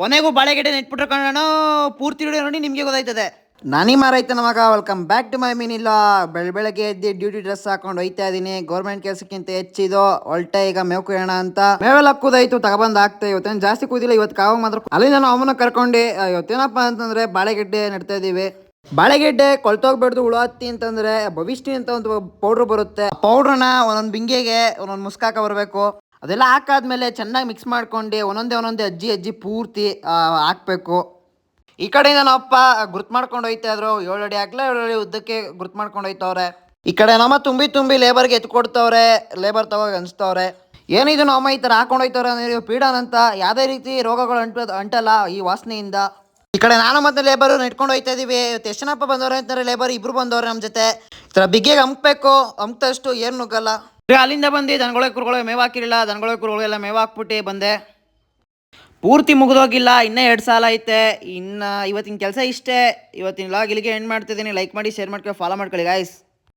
ಕೊನೆಗೂ ಬಾಳೆಗಡೆ ನೆಟ್ಬಿಟ್ರೆ ಕಣ ಪೂರ್ತಿ ವಿಡಿಯೋ ನೋಡಿ ನಿಮಗೆ ಗೊತ್ತಾಯ್ತದೆ. ನಾನಿ ಮಾರೈತ ನಮಗ welcome back to my mean ಇಲ್ಲ ಬೆಳ, ಬೆಳಗ್ಗೆ ಎದ್ದು ಡ್ಯೂಟಿ ಡ್ರೆಸ್ ಹಾಕೊಂಡು ಹೋಯ್ತಾ ಇದೀನಿ. ಗೌರ್ಮೆಂಟ್ ಕೆಲಸಕ್ಕಿಂತ ಹೆಚ್ಚಿದು, ಹೊಲ್ಟೆ ಈಗ ಮೇವು ಕುಯ್ಯೋಣ ಅಂತ. ಮೇವೆಲ್ಲ ಕೂದಾಯ್ತು, ತಗೊಬಂದ್ ಆಗ್ತಾ ಇವತ್ತೇನು ಜಾಸ್ತಿ ಕೂದಿಲ್ಲ, ಇವತ್ತು ಕಾವಾಗ ಮಾತ್ರ ಅಲ್ಲಿಂದ ನಾವು ಅವನ ಕರ್ಕೊಂಡು ಇವತ್ತೇನಪ್ಪ ಅಂತಂದ್ರೆ ಬಾಳೆಗೆಡ್ಡೆ ನಡ್ತಾ ಇದೀವಿ. ಬಾಳೆಗೆಡ್ಡೆ ಕೊಳ್ತೋಗ್ಬಿಡ್ದು ಹತ್ತಿ ಅಂತಂದ್ರೆ ಭವಿಷ್ಠಿ ಅಂತ ಒಂದು ಪೌಡ್ರ್ ಬರುತ್ತೆ. ಪೌಡ್ರನ್ನ ಒಂದೊಂದು ಬಿಂಗೆಗೆ, ಒಂದೊಂದು ಮುಸ್ಕಾಕ ಬರಬೇಕು. ಅದೆಲ್ಲ ಹಾಕಾದ್ಮೇಲೆ ಚೆನ್ನಾಗಿ ಮಿಕ್ಸ್ ಮಾಡ್ಕೊಂಡು ಒಂದೊಂದೇ ಒಂದೊಂದೇ ಅಜ್ಜಿ ಅಜ್ಜಿ ಪೂರ್ತಿ ಹಾಕ್ಬೇಕು. ಈ ಕಡೆಯಿಂದ ನಮ್ಮಪ್ಪ ಗುರ್ತ್ ಮಾಡ್ಕೊಂಡು ಹೋಯ್ತಾ ಇದ್ರು. ಏಳು ಅಡಿ ಹಾಕ್ಲ ಏಳು ಅಡಿ ಉದ್ದಕ್ಕೆ ಗುರ್ತು ಮಾಡ್ಕೊಂಡು ಹೋಯ್ತವ್ರೆ. ಈ ಕಡೆ ನಮ್ಮ ತುಂಬಿ ತುಂಬಿ ಲೇಬರ್ಗೆ ಎತ್ಕೊಡ್ತವ್ರೆ ಲೇಬರ್ ತಗೋ ಅನಿಸ್ತವ್ರೆ. ಏನಿದು ನಮ್ಮ ಈ ಥರ ಹಾಕೊಂಡು ಹೋಯ್ತವ್ರೆ ಅಂದ್ರೆ ಪೀಡನ್ ಅಂತ ಯಾವುದೇ ರೀತಿ ರೋಗಗಳು ಅಂಟ, ಅಂಟಲ್ಲ ಈ ವಾಸನೆಯಿಂದ. ಈ ಕಡೆ ನಾನು ಮತ್ತೆ ಲೇಬರ್ ನೆಟ್ಕೊಂಡು ಹೋಯ್ತಾ ಇದೀವಿ. ಎಷ್ಟು ಜನಪ್ಪ ಬಂದವ್ರೆ ಅಂತಾರೆ ಲೇಬರ್ ಇಬ್ರು ಬಂದವ್ರೆ ನಮ್ಮ ಜೊತೆ. ಈ ಥರ ಬಿಗ್ಗೆಗೆ ಹಂಪ್ಬೇಕು ಹಂಪ್ತಷ್ಟು ಏನು ನುಗ್ಗಲ್ಲ. ಅಲ್ಲಿಂದ ಬಂದು ದನಗಳೇ ಕುರುಗಳಿಗೆ ಮೇವು ಹಾಕಿರಲಿಲ್ಲ ದನಗಳಿಗೆ ಕುರುಗಳಿಗೆಲ್ಲ ಮೇವು ಹಾಕ್ಬಿಟ್ಟು ಬಂದೆ. ಪೂರ್ತಿ ಮುಗಿದೋಗಿಲ್ಲ, ಇನ್ನೂ ಎರಡು ಸಾಲ ಐತೆ. ಇನ್ನು ಇವತ್ತಿನ ಕೆಲಸ ಇಷ್ಟೇ. ಇವತ್ತಿನ ಲಾಗ್ ಇಲ್ಲಿಗೆ ಎಂಡ್ ಮಾಡ್ತಿದ್ದೀನಿ. ಲೈಕ್ ಮಾಡಿ ಶೇರ್ ಮಾಡ್ಕೊಳ್ಳಿ ಫಾಲೋ ಮಾಡ್ಕೊಳ್ಳಿ ಗಾಯ್ಸ್